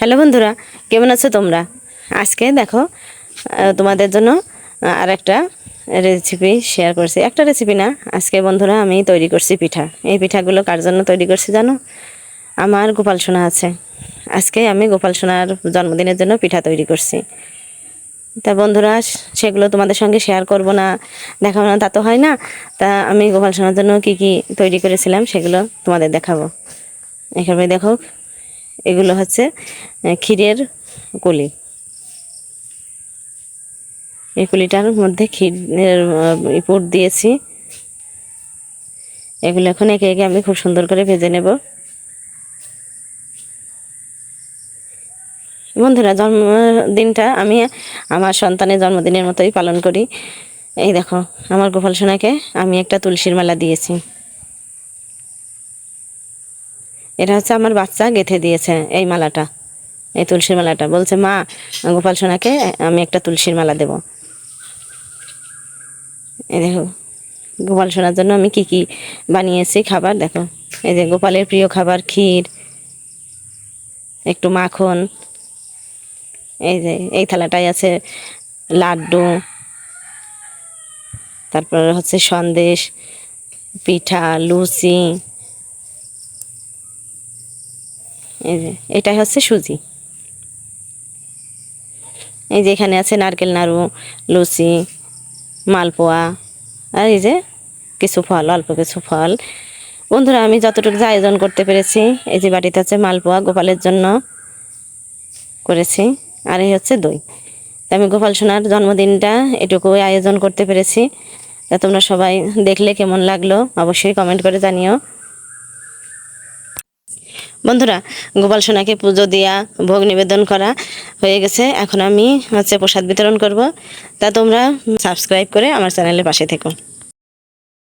Hello বন্ধুরা, কেমন আছো তোমরা? আজকে দেখো তোমাদের জন্য আর একটা রেসিপি শেয়ার করছি। একটা রেসিপি না, আজকে বন্ধুরা আমি তৈরি করছি পিঠা। এই পিঠাগুলো কার জন্য তৈরি করছি জানো? আমার গোপাল সোনা আছে। আজকে আমি গোপাল সোনার জন্মদিনের জন্য পিঠা তৈরি করছি। তা বন্ধুরা, সেগুলো তোমাদের সঙ্গে শেয়ার করব না, দেখাবো না, তা তো হয় না। তা আমি গোপাল সোনার জন্য কি কি তৈরি করেছিলাম, সেগুলো তোমাদের দেখাবো। এখানে দেখো এগুলো হচ্ছে ক্ষীরের কলি। এই কলিটার মধ্যে ক্ষীরের পুর দিয়েছি। এগুলো এখন একে একে আমি খুব সুন্দর করে ভেজে নেব। বন্ধুরা, জন্মদিনটা আমি আমার সন্তানের জন্মদিনের মতোই পালন করি। এই দেখো, আমার গোপাল সোনাকে আমি একটা তুলসীর মালা দিয়েছি। এটা হচ্ছে আমার বাচ্চা গেঁথে দিয়েছে এই মালাটা, এই তুলসীর মালাটা। বলছে, মা, গোপাল সোনাকে আমি একটা তুলসীর মালা দেব। এই দেখো, গোপাল সোনার জন্য আমি কি কি বানিয়েছি খাবার, দেখো। এই যে গোপালের প্রিয় খাবার, ক্ষীর, একটু মাখন, এই যে, এই থালাটায় আছে লাড্ডু, তারপর হচ্ছে সন্দেশ, পিঠা, লুচি এই যে, এটাই হচ্ছে সুজি। এই যে এখানে আছে নারকেল, নাড়ু, লুচি, মালপোয়া, আর এই যে কিছু ফল, অল্প কিছু ফল। বন্ধুরা, আমি যতটুকু আয়োজন করতে পেরেছি, এই যে বাড়িতে আছে মালপোয়া গোপালের জন্য করেছি, আর এই হচ্ছে দই। তা আমি গোপাল সোনার জন্মদিনটা এটুকুই আয়োজন করতে পেরেছি। তা তোমরা সবাই দেখলে কেমন লাগল, অবশ্যই কমেন্ট করে জানিও। বন্ধুরা, গোপাল সোনাকে পুজো দেওয়া ভোগ নিবেদন করা হয়ে গেছে। এখন আমি হচ্ছে প্রসাদ বিতরণ করব। তা তোমরা সাবস্ক্রাইব করে আমার চ্যানেলের পাশে থেকো।